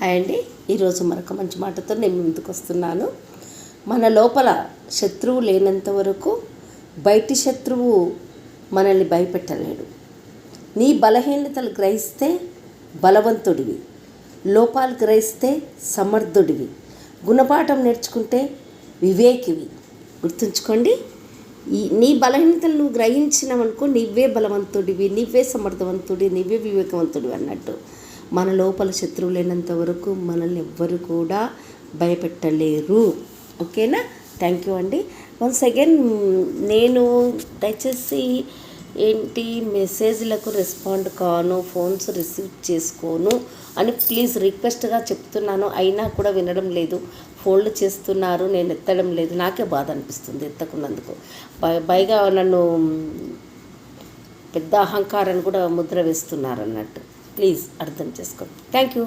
Hi అండి. ఈరోజు మరొక మంచి మాటతో నేను ముందుకు వస్తున్నాను. మన లోపల శత్రువు లేనంత వరకు బయటి శత్రువు మనల్ని భయపెట్టలేడు. నీ బలహీనతలు గ్రహిస్తే బలవంతుడివి. లోపాలు గ్రహిస్తే సమర్థుడివి. గుణపాఠం నేర్చుకుంటే వివేకివి. గుర్తుంచుకోండి ఈ నీ బలహీనతలు నువ్వు గ్రహించినావనుకో నీవే బలవంతుడివి నీవే సమర్థవంతుడి నీవే వివేకవంతుడివి అన్నట్టు. మన లోపల శత్రువు లేనంత వరకు మనల్ని ఎవ్వరు కూడా భయపెట్టలేరు. ఓకేనా? థ్యాంక్ యూ అండి. వన్స్ అగైన్ నేను దయచేసి ఏంటి మెసేజ్లకు రెస్పాండ్ కాను ఫోన్స్ రిసీవ్ చేసుకోను అని ప్లీజ్ రిక్వెస్ట్గా చెప్తున్నాను. అయినా కూడా వినడం లేదు. ఫోన్లు చేస్తున్నారు నేను ఎత్తడం లేదు. నాకే బాధ అనిపిస్తుంది ఎత్తకున్నందుకు. పై- పైగా నన్ను పెద్ద అహంకారాన్ని కూడా ముద్ర వేస్తున్నారు అన్నట్టు. ప్లీజ్ అర్థం చేసుకోండి థ్యాంక్ యూ.